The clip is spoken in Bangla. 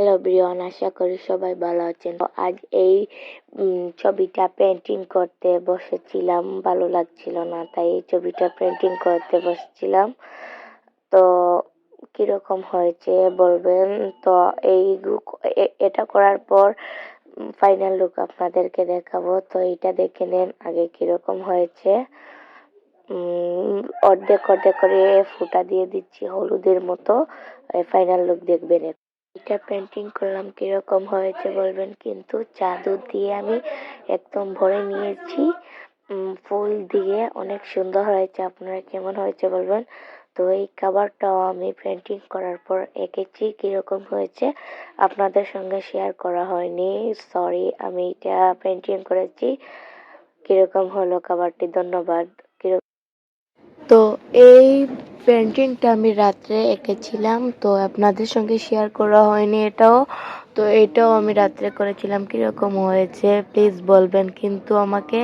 হ্যালো ব্রিয়ন আশা করি সবাই ভালো আছেন। তো আজ এই ছবিটা পেন্টিং করতে বসেছিলাম, ভালো লাগছিল না, তাই এই ছবিটা পেন্টিং করতে বসেছিলাম। তো কীরকম হয়েছে বলবেন? তো এই এটা করার পর ফাইনাল লুক আপনাদেরকে দেখাবো। তো এটা দেখে নেন আগে কীরকম হয়েছে। অর্ধেক অর্ধেক করে ফুটা দিয়ে দিচ্ছি হলুদের মতো। ফাইনাল লুক দেখবেন। এটা পেন্টিং করলাম, কীরকম হয়েছে বলবেন? কিন্তু জাদু দিয়ে আমি একদম ভরে নিয়েছি। ফুল দিয়ে অনেক সুন্দর হয়েছে। আপনারা কেমন হয়েছে বলবেন? তো এই খাবারটাও আমি পেন্টিং করার পর এঁকেছি, কীরকম হয়েছে আপনাদের সঙ্গে শেয়ার করা হয়নি। সরি আমি এটা পেন্টিং করেছি। কীরকম হলো খাবারটি ধন্যবাদ। তো এই পেন্টিংটা আমি রাত্রে এঁকেছিলাম, তো আপনাদের সঙ্গে শেয়ার করা হয়নি এটাও। তো এটাও আমি রাত্রে করেছিলাম, কীরকম হয়েছে? প্লিজ বলবেন কিন্তু আমাকে।